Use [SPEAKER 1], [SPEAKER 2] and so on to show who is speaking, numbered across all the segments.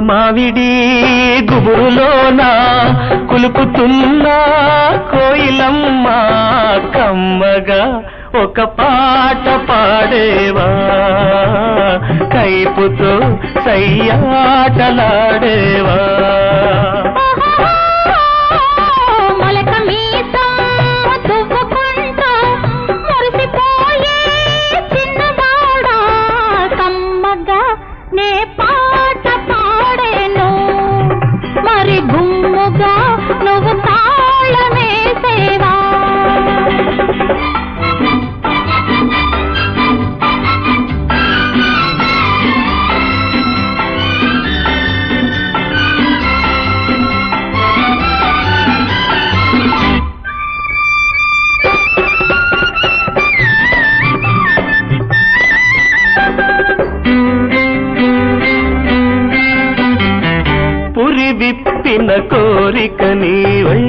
[SPEAKER 1] మావిడి గుబురులోన కులుకుతున్న కోయిలమ్మ కమ్మగా ఒక పాట పాడేవా? కైపుతో సయ్యాటలాడేవా? కోరిక నీవై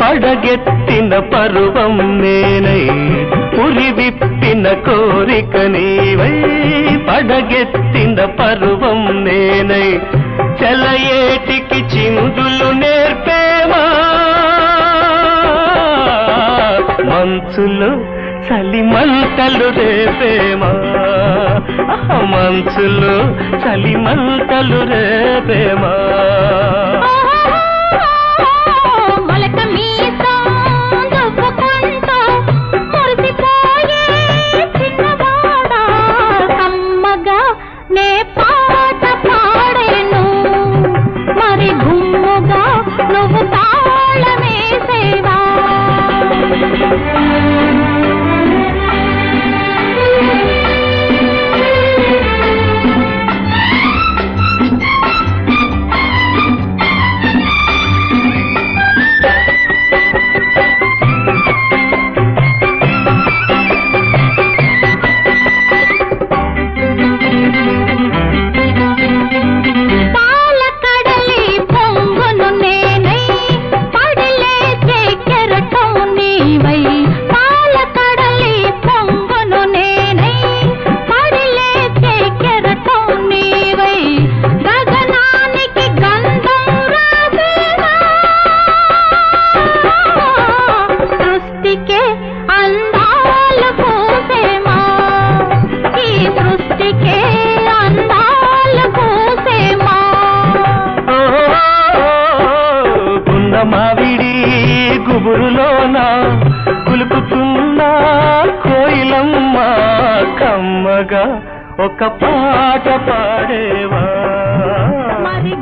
[SPEAKER 1] పడగెత్తిన పరువం నేనై పురి విప్పిన కోరిక నీవై పడగెత్తిన పరువం నేనై చలయేటికి చిందులు నేర్పేవా మంచులో చలి మంటలు రేపేమా? ఆహా, మంచులో చలి మంటలు రేపేమా? మావిడి గుబురులోన కులుకుతున్న కోయిలమ్మ కమ్మగా ఒక పాట పాడేవా.
[SPEAKER 2] మరి